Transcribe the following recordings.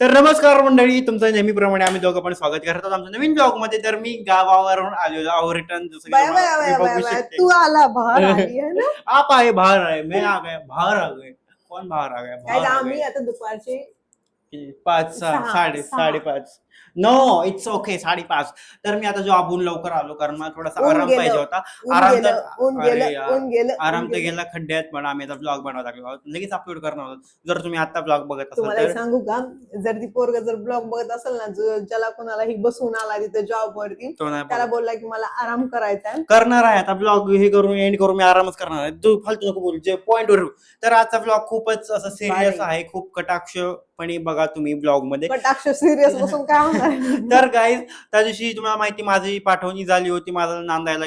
तर नमस्कार मंडळी तुमचं नेहमीप्रमाणे आम्ही दोघं पण स्वागत करतात आमच्या नवीन ब्लॉगमध्ये तर मी गावावरून आलेलो आहो रिटर्न जसं की बाय तुम्हाला- बाय तुम्ही बाय बाय बघू बाय शकते. तू आला बाहेर आली है ना आप आए बाहर आए मैं आ बाहर आ गए कौन बाहर आ बाहर आम्ही गए. आता दुपारचे किती? पाच सहा सहा, साडे सहा. साडेपाच नो इट्स ओके साडेपाच तर मी आता जॉबहून लवकर आलो कारण मला थोडासा ऊन आराम गेलं. पाहिजे होता ऊन आराम गेलं तर- ऊन अरे गेलं यार. ऊन गेलं आराम ऊन तर गेलं. गेला खड्ड्यात पण आम्ही आता ब्लॉग बनवायला लागलो. लगेच अपलोड करणार आहोत जर तुम्ही आता ब्लॉग बघत असाल तुम्हाला तर सांगू का जर ती पोरग जर ब्लॉग बघत असेल ना जो ज्याला कोणाला ही बसून आला तिथे जॉब वरती तो नाही त्याला. बोलला की मला आराम करायचा आहे करणार आहे आता ब्लॉग हे करून एंड करून मी आरामच करणार आहे तू फालतू नको बोलू जे पॉइंट वर. तर आजचा ब्लॉग खूपच असं सिरियस. आहे खूप कटाक्षपणे बघा तुम्ही ब्लॉगमध्ये कटाक्ष सिरियस बसून काय तर गाईज त्या दिवशी तुम्हाला माहिती माझी पाठवणी झाली होती माझा नांदायला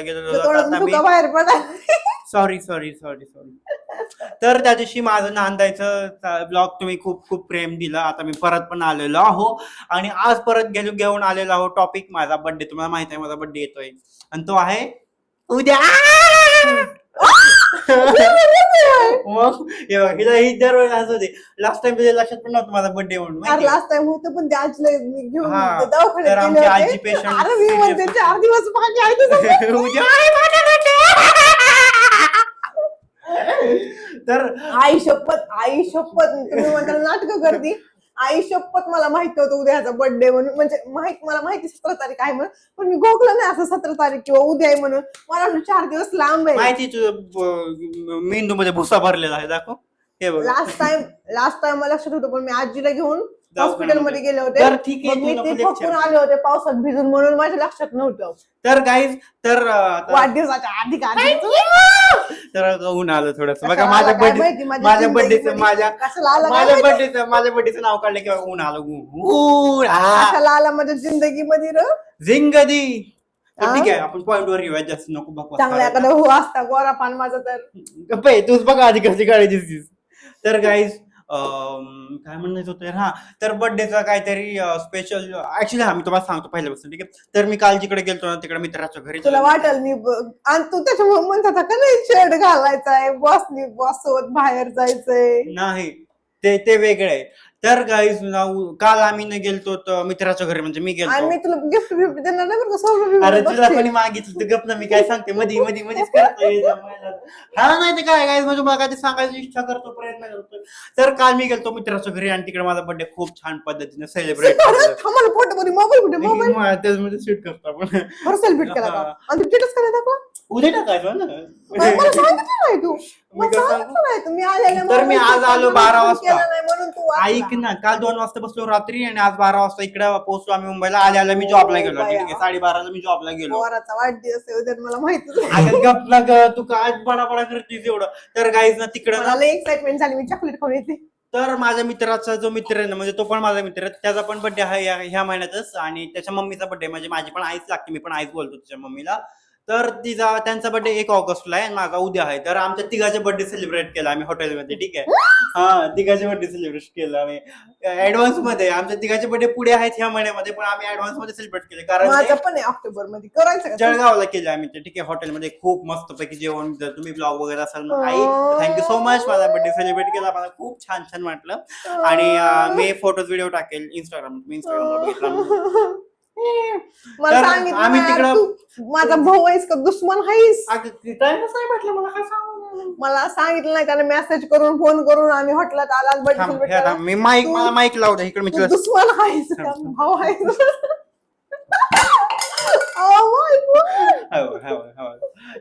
तुका बाहेर सॉरी सॉरी सॉरी सॉरी तर त्या दिवशी माझं नांदायचं ब्लॉग तुम्ही खूप खूप प्रेम दिलं. आता मी परत पण आलेलो आहो. आणि आज परत गेलो घेऊन आलेलो आहो. टॉपिक माझा बर्थडे तुम्हाला माहिती आहे माझा बर्थडे येतोय. आणि तो आहे उद्या. मग हे बघ, हिला ही दरवेळेला असं होते लास्ट टाइम तुझ्या लक्षात पण नव्हतं माझा बर्थडे म्हणून अरे? लास्ट टाइम होतं पण ते आजला मी घेऊन हा, तर आमची गेले आजी होते patient अरे मी म्हणते serious चार दिवस माझी आई तुझं उद्या आहे माझा birthday. तर आई शपथ आई शपथ तुम्ही म्हणता नाटक करती आई शपथ मला माहीत होतं उद्याचा बर्थडे म्हणून. म्हणजे माहीत मला माहिती सतरा तारीख आहे म्हणून. पण मी गोखलं नाही असं सतरा तारीख किंवा उद्या आहे म्हणून. मला वाटलं चार दिवस लांब आहे. माहिती तुझं मेंदू मध्ये भुसा भरलेला आहे दाखव. हे बघ. लास्ट टाइम लास्ट टाइम मला लक्षात होतं पण मी आजीला घेऊन हॉस्पिटलमध्ये गेले होते. तर ठीक आहे मग मी तू थकून. आले होते पावसात भिजून म्हणून माझ्या लक्षात नव्हतं. तर गाईज तर आता- वाढदिवसाच्या आधी का तर ऊन आलं थोडस. बघा कशाला माझ्या आलं काय बर्थडे माहिती, माझ्या माझ्या जिंदगीमध्ये बर्थडेचं माझ्या कशाला आला काय माझ्या माहिती? बर्थडेचं माझ्या बर्थडेचं नाव काढलं की ऊन आलं. ऊन ऊन आ, कशाला आला माझ्या जिंदगीमध्ये र? तर आ? ठीक आहे आपण पॉइंट वर येऊया जास्त नको बघ चांगला एखादा हो असता गोरा पान माझा तर. तूच बघा आधी कशी गाडी दिसतीस. तर गाईज काय म्हणायचं होतं हा तर बर्थडेचा काहीतरी स्पेशल ऍक्च्युली हा मी तुम्हाला सांगतो पहिल्यापासून ठीक आहे? तर मी काल जिकडे गेलतो ना तिकडे मित्राच्या घरी तुला वाटेल मी ब- आणि तू त्याच्यामुळे म्हणत होता का नाही शर्ट घालायचाय बॉसनी बॉस सोबत बाहेर जायचंय. नाही ते ते वेगळे आहे. तर गाईज काल आम्ही न गेलतो तर मित्राच्या घरी म्हणजे मी आणि गेलतो. मी तुला गिफ्ट बिफ्ट देणार नाही बरं का? सगळं अरे तुला. कोणी मागितलं तर गप ना मी काय सांगते? मधी मधी मधीच करतोय हा नाही ते काय काय म्हणजे मला काय ते सांगायची इच्छा करतो प्रयत्न करतो. तर काल मी गेलतो मित्राच्या घरी आणि तिकडे माझा बर्थडे खूप छान पद्धतीने सेलिब्रेट थांबा फोटो मध्ये मोबाईल कुठे? मोबाईल त्याच्यामध्ये शूट करतो आपण. हा. आणि स्टेटस दाखवा. उद्या टाकायचो ना? मला सांगितलं नाही तू. मला? सांगितलं नाही मी तर मी आज आलो बारा वाजता. नाही म्हणून तू वाचला. ऐक ना काल दोन वाजता बसलो रात्री आणि आज बारा वाजता इकडे पोहोचलो आम्ही मुंबईला. आल्या आल्या मी जॉबला गेलो. ठीक आहे बाया. साडेबाराला मी जॉबला गेलो. पोराचा वाढदिवस आहे उद्या मला माहितीच. अगं गप ना ग तू काय बडा बडा करतीस एवढं? तर गाईज ना तिकडं ना मला एक्साइटमेंट झाली मी चॉकलेट खाऊन येते. तर माझ्या मित्राचा जो मित्र आहे ना म्हणजे तो पण माझा मित्र आहे त्याचा पण बर्थडे आहे या- ह्या महिन्यातच. आणि त्याच्या मम्मीचा बर्थडे म्हणजे माझी पण आईच लागते मी पण आईच बोलतो त्याच्या मम्मीला. तर तिचा त्यांचा बर्थडे एक ऑगस्टला आहे माझा उद्या आहे. तर आमच्या तिघाचे बर्थडे सेलिब्रेट केला आम्ही हॉटेलमध्ये ठीक आहे? हा तिघाचे बर्थडे सेलिब्रेट केलं आम्ही. ऍडव्हान्समध्ये आमच्या तिघाचे बर्थडे पुढे आहेत ह्या महिन्यामध्ये पण आम्ही ऍडव्हान्समध्ये सेलिब्रेट केले. कारण माझा पण आहे ऑक्टोबरमध्ये करायचं का जळगावला केलं आम्ही ते ठीक आहे? हॉटेलमध्ये खूप मस्त पैकी जेवण जर तुम्ही ब्लॉग वगैरे असाल ना आई. थँक्यू सो मच माझा बर्थडे सेलिब्रेट केला मला खूप छान छान वाटलं. आणि अं, मी फोटोज व्हिडिओ टाकेल इंस्टाग्राम तुम्ही इंस्टाग्रामला बघितला मला तर सांगितलं आम्ही नाही यार, तिकडं- तू माझा भाऊ आहेस का? दुश्मन आहेस? अगं, ते टाइमच नाही भेटला मला काय सांगू? मला सांगितलं नाही त्याने मेसेज करून फोन करून आम्ही हॉटेलात आला थांब, हे बर्थडे आता मी माईक मला माईक लावू इकडे मी तू तुला दुश्मन आहेस का भाऊ आहेस.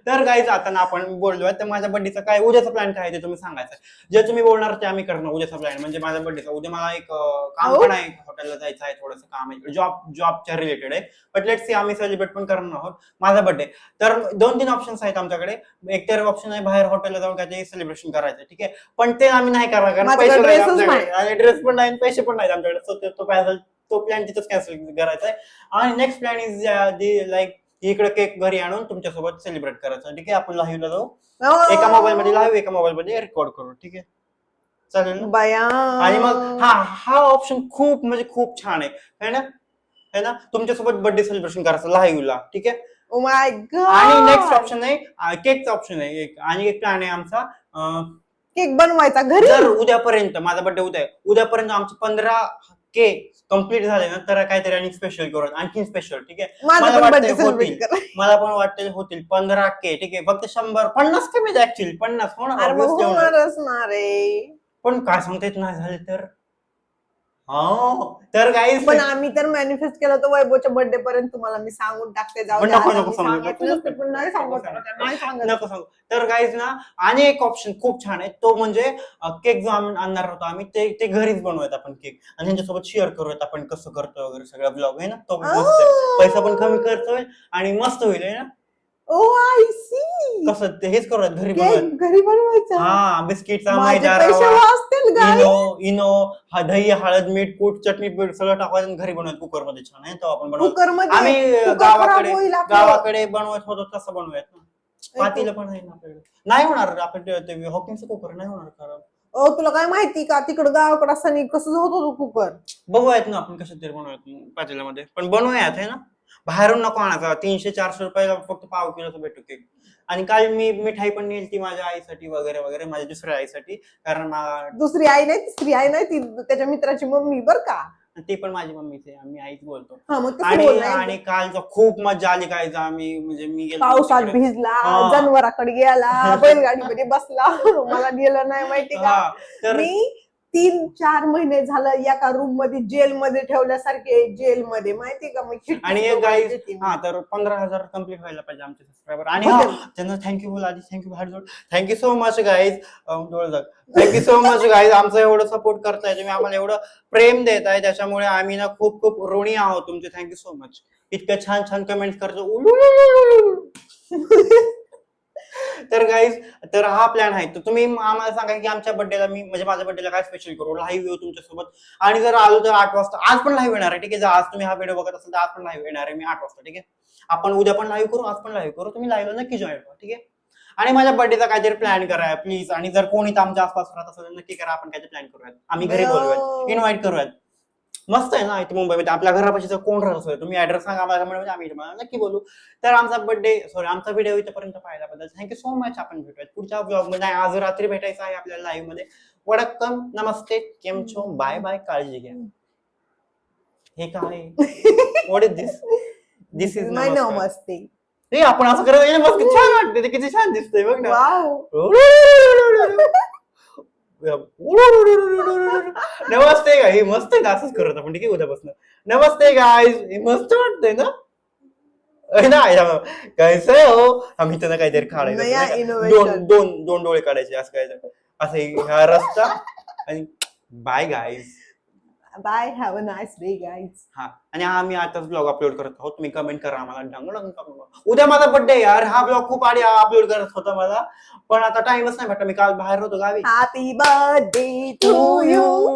तर गाईज आता ना आपण बोललोय तर माझ्या बर्थडेचा काय उद्याचा प्लॅन काय आहे ते तुम्ही सांगायचं जे तुम्ही बोलणार ते आम्ही करणार उद्याचा प्लॅन म्हणजे माझ्या बर्थडेचा उद्या मला एक अं, काम. पण आहे हॉटेलला जायचं आहे थोडंसं काम आहे जॉब जॉबच्या रिलेटेड आहे. बट लेट सी आम्ही सेलिब्रेट पण करणार आहोत माझा बर्थडे तर दोन तीन ऑप्शन्स आहेत आमच्याकडे. एक तर ऑप्शन आहे बाहेर हॉटेलला जाऊन काहीतरी सेलिब्रेशन करायचं ठीक आहे? पण ते आम्ही नाही करणार कारण माझ्याकडे पैसे नाही. ड्रेस पण नाही आणि पैसे पण नाहीत आमच्याकडे. So ते- तो पैसा तो प्लॅन तिथंच कॅन्सल करायचा आहे. आणि नेक्स्ट प्लॅन इज लाईक इकडे केक घरी आणून तुमच्यासोबत सेलिब्रेट करायचं. ठीक आहे? आपण लाईव्हला जाऊ. Oh. एका मोबाईल मध्ये लाईव्ह एका मोबाईल मध्ये रेकॉर्ड करू. ठीक आहे? चालेल बया. आणि मग हा हा ऑप्शन खूप म्हणजे खूप छान आहे. है ना? है ना? तुमच्यासोबत बर्थडे सेलिब्रेशन करायचं लाईव्हला ठीक आहे? गॉड आणि नेक्स्ट ऑप्शन आहे केकचा ऑप्शन आहे एक. आणि एक प्लॅन आहे आमचा केक बनवायचा घरी? उद्यापर्यंत माझा बर्थडे उद्या उद्यापर्यंत आमचे पंधरा के कंप्लीट झाले ना तर काहीतरी आणि स्पेशल करू आणखी स्पेशल ठीक आहे? माझा मला पण वाटतंय सेलिब्रेट होतील. मला पण वाटतं होतील. पंधरा के ठीक आहे? फक्त शंभर पन्नास कमी ऍक्च्युली पन्नास ना अरे मग obviously होणार. होणारच ना रे. पण काय सांगता येत नाही झाले तर? हो तर काही पण आम्ही तर मॅनिफेस्ट केलं होतं वैभवच्या बर्थडे पर्यंत तुम्हाला मी सांगून टाकते जाऊ पण द्या, नको, नको सांगू, सांगायचं नको, नसतं, पण नाही सांगत. नको आता, नाही सांगत. नको सांगू. तर गाईज ना आणि एक ऑप्शन खूप छान आहे तो म्हणजे केक जो आम्ही आणणार होतो आम्ही ते ते घरीच बनवूयात आपण केक आणि त्यांच्यासोबत शेअर करूयात आपण कसं करतो वगैरे सगळा ब्लॉग आहे ना? तो पण मस्त आहे. पैसा पण कमी होईल आणि मस्त होईल आहे ना? ओ आय सी कसं ते हेच करूयात घरी बनवूयात. घरी बनवायचा? हा बिस्किटचा माझे पैसे वाचतील इनो इनो हा दही हळद मीठ कूट चटणी पीठ सगळं टाकायचं आणि घरी बनवत कुकरमध्ये छान आहे तो आपण बनवू कुकरमध्ये आम्ही कुकर गावाकडे खराब होईल आपलं. गावाकडे बनवत होतो तसं बनवूयात ना. पातीला पण आहे ना आपल्याकडे. नाही होणार आपण ते- ते हॉकिंगचं कुकर नाही होणार खराब ओ तुला काय माहिती का? तिकडं गावाकडे असताना कसं होत होतो कुकर? बघूयात ना आपण कसं तरी बनवूयात पातेल्यामध्ये पण बनवूयात आहे ना? बाहेरून नको आणायचा तीनशे चारशे रुपयाला फक्त पाव किलोचं भेटतो केक. आणि काल मी मिठाई पण नेली ती माझ्या आईसाठी वगैरे वगैरे माझ्या दुसऱ्या आईसाठी. कारण मा- दुसरी आई नाही तिसरी आई नाही ती त्याच्या मित्राची मम्मी बर का? ती पण माझी मम्मीच आहे आम्ही आईच बोलतो. हा मग तसं आणि बोल नाही. आणि कालचा खूप मजा आली काय आम्ही म्हणजे मी गेलो पावसात तिकडे. भिजला हा. जनावराकडे गेला बैलगाडीमध्ये बसला मला गेलं नाही माहिती का? हा, तर मी तीन चार महिने झालं एका रूममध्ये जेल मध्ये ठेवल्यासारखे जेल मध्ये माहिती का? मग आणि एक गाईज. हा तर पंधरा हजार कंप्लीट व्हायला पाहिजे आमचे सबस्क्रायबर आणि हा. त्यांना थँक्यू बोल आधी थँक्यू बाहेर जोड thank you so much guys thank you so much guys आमचं एवढं सपोर्ट करताय. तुम्ही आम्हाला एवढं प्रेम देताय. त्याच्यामुळे आम्ही ना खूप खूप ऋणी आहोत तुमचे. थँक्यू सो मच इतकं छान छान कमेंट करतो. तर गाईज तर हा प्लॅन आहे. तर तुम्ही आम्हाला सांगा की आमच्या बर्थडेला मी म्हणजे माझ्या बर्थडेला काय स्पेशल करू? लाईव्ह येऊ तुमच्यासोबत. आणि जर आलो तर आठ वाजता. आज पण लाईव्ह येणार आहे ठीक आहे? जर आज तुम्ही हा व्हिडिओ बघत असाल तर आज पण लाईव्ह येणार आहे. मी आठ वाजता ठीक आहे? आपण उद्या पण लाईव्ह करू आज पण लाईव्ह करू. तुम्ही लाईव्हला नक्की जॉईन व्हा ठीक आहे? आणि माझ्या बर्थडेचा काहीतरी प्लॅन करा प्लीज आणि जर कोणी तर आमच्या आसपास राहत असेल नक्की करा. आपण काहीतरी प्लॅन करूयात. आम्ही घरी बोलूयात. इन्व्हाइट करूयात. मस्त आहे ना इथे मुंबईमध्ये आपल्या घरापाशी जर कोण राहत? असेल तुम्ही ऍड्रेस सांगा आम्हाला comment मध्ये आम्ही तुम्हाला नक्की बोलू. तर आमचा बर्थडे सॉरी आमचा व्हिडिओ इथपर्यंत पाहिल्याबद्दल थँक्यू सो मच आपण भेटूयात पुढच्या ब्लॉगमध्ये. आज रात्री भेटायचं आहे आपल्याला लाईव्हमध्ये. वडक्कम नमस्ते केम छो बाय बाय काळजी घ्या. हे काय what is this this is my नमस्ते हे आपण असं करत मस्त छान वाटते ते किती छान दिसतंय बघ ना. नमस्ते गाई मस्त आहे ना असंच करत आपण ठीक आहे उद्यापासून. नमस्ते गाईज हे मस्त वाटतंय ना? ना कैसे हो आम्ही त्यांना काहीतरी काढायचं का? दोन दोन दोन डोळे काढायचे असं काय असं हे- हा रस्ता आणि bye guys bye have a nice day guys हा. आणि हा मी आताच ब्लॉग अपलोड करत आहोत. तुम्ही कमेंट करा आम्हाला. डांग डांग डांग. उद्या माझा बर्थडे यार. हा ब्लॉग खूप आधी अपलोड करत होता मला. पण आता टाइमच नाही भेटला मी काल बाहेर होतो गावी. Happy birthday to you